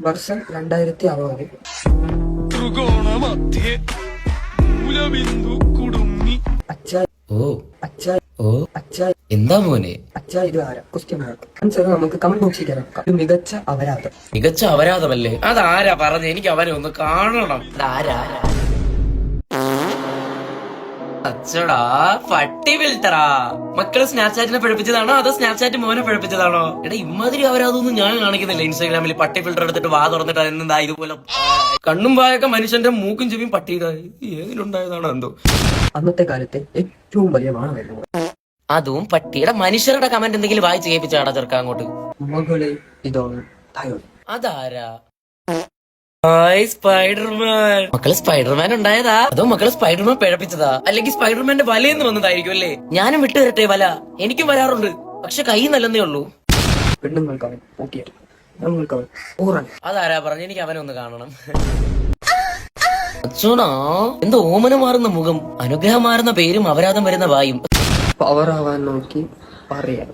വർഷം രണ്ടായിരത്തി അറുപത് ത്രികോണമധ്യേ മൂലബിന്ദു കുടുങ്ങി. അച്ഛ ഓ. അച്ഛ ഓ. അച്ഛ എന്താ മോനെ? അച്ഛാ ഇത് ആരാ? ക്വസ്റ്റ്യൻ മാർക്ക് നമുക്ക് കമന്റ് ബോക്സിൽ കയറാം ഒരു മികച്ച അപരാധം മികച്ച അപരാധമല്ലേ അതാരാ പറഞ്ഞ എനിക്ക് അവരെ ഒന്ന് കാണണം. അതാരാ? അച്ചടാ പട്ടി ഫിൽറ്ററാ മക്കളെ സ്നാപ്ചാറ്റിനെ പഠിപ്പിച്ചതാണോ അതോ സ്നാപ്ചാറ്റ് മോനെ പഠിപ്പിച്ചതാണോ? എടാ ഇമാതിരി അവരതൊന്നും ഞാൻ കാണിക്കുന്നില്ല ഇൻസ്റ്റാഗ്രാമിൽ പട്ടി ഫിൽറ്റർ എടുത്തിട്ട് വാ തുറന്നിട്ട് അതെന്താ ഇതുപോലെ കണ്ണും വായൊക്കെ മനുഷ്യന്റെ മൂക്കും ചെവിയും പട്ടിയതായി ഏതിലുണ്ടായതാണോ എന്തോ? അന്നത്തെ കാലത്തെ ഏറ്റവും വലിയ അതും പട്ടിയുടെ മനുഷ്യരുടെ കമന്റ് എന്തെങ്കിലും വായിച്ച് കേൾപ്പിച്ചാടാ ചെറുക്കാൻ അങ്ങോട്ട്. ഇതാണ് അതാരാ? സ്പൈഡർമാൻ. മക്കൾ സ്പൈഡർമാൻ ഉണ്ടായതാ? അതോ മക്കൾ സ്പൈഡർമാൻ പിഴപ്പിച്ചതാ? അല്ലെങ്കിൽ സ്പൈഡർമാന്റെ വലയെന്ന് വന്നതായിരിക്കും അല്ലേ? ഞാനും വിട്ടു തരട്ടെ വല. എനിക്കും വരാറുണ്ട്. പക്ഷെ കൈ നല്ലെന്നേ ഉള്ളൂ. അതാരാ പറഞ്ഞു? എനിക്ക് അവനെ ഒന്ന് കാണണം. അച്ഛനാ എന്തോ ഓമന മാറുന്ന മുഖം. അനുഗ്രഹം മാറുന്ന പേരും അപരാധം വരുന്ന വായും. പവർ ആവാൻ നോക്കി പറയാം.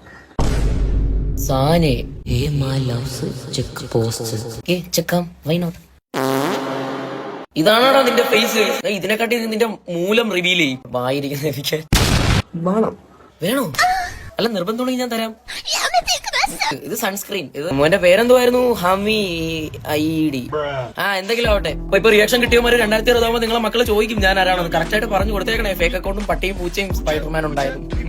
സാനെ ഏ മാ ലവ്സ് ചെക്ക് പോസ്റ്റ്. ഏ ചെക്കാം വൈ നോട്ട്? ഇതാണോടാ നിന്റെ ഫേസ് ഇതിനെക്കാട്ടി നിന്റെ മൂലം റിവീൽ ചെയ്യും. വായിരിക്കുന്ന എനിക്ക്. വേണം. വേണോ? അല്ല നിർബന്ധമുണ്ടെങ്കിൽ ഞാൻ തരാം. ഇത് സൺസ്ക്രീൻ ഇത് മോന്റെ പേരെന്തുവായിരുന്നു? ഹമി ഐ ഡി ആ എന്തെങ്കിലും ആവട്ടെ. ഇപ്പൊ ഇപ്പൊ റിയാക്ഷൻ കിട്ടിയവന്മാര് രണ്ടായിരത്തി അറുപതാകുമ്പോൾ നിങ്ങളെ മക്കൾ ചോദിക്കും ഞാൻ ആരാണെന്ന്? കറക്റ്റ് ആയിട്ട് പറഞ്ഞു കൊടുത്തേക്കണേ. ഫേക്ക് അക്കൗണ്ടും പട്ടിയും പൂച്ചയും സ്പൈഡർമാൻ ഉണ്ടായിരുന്നു.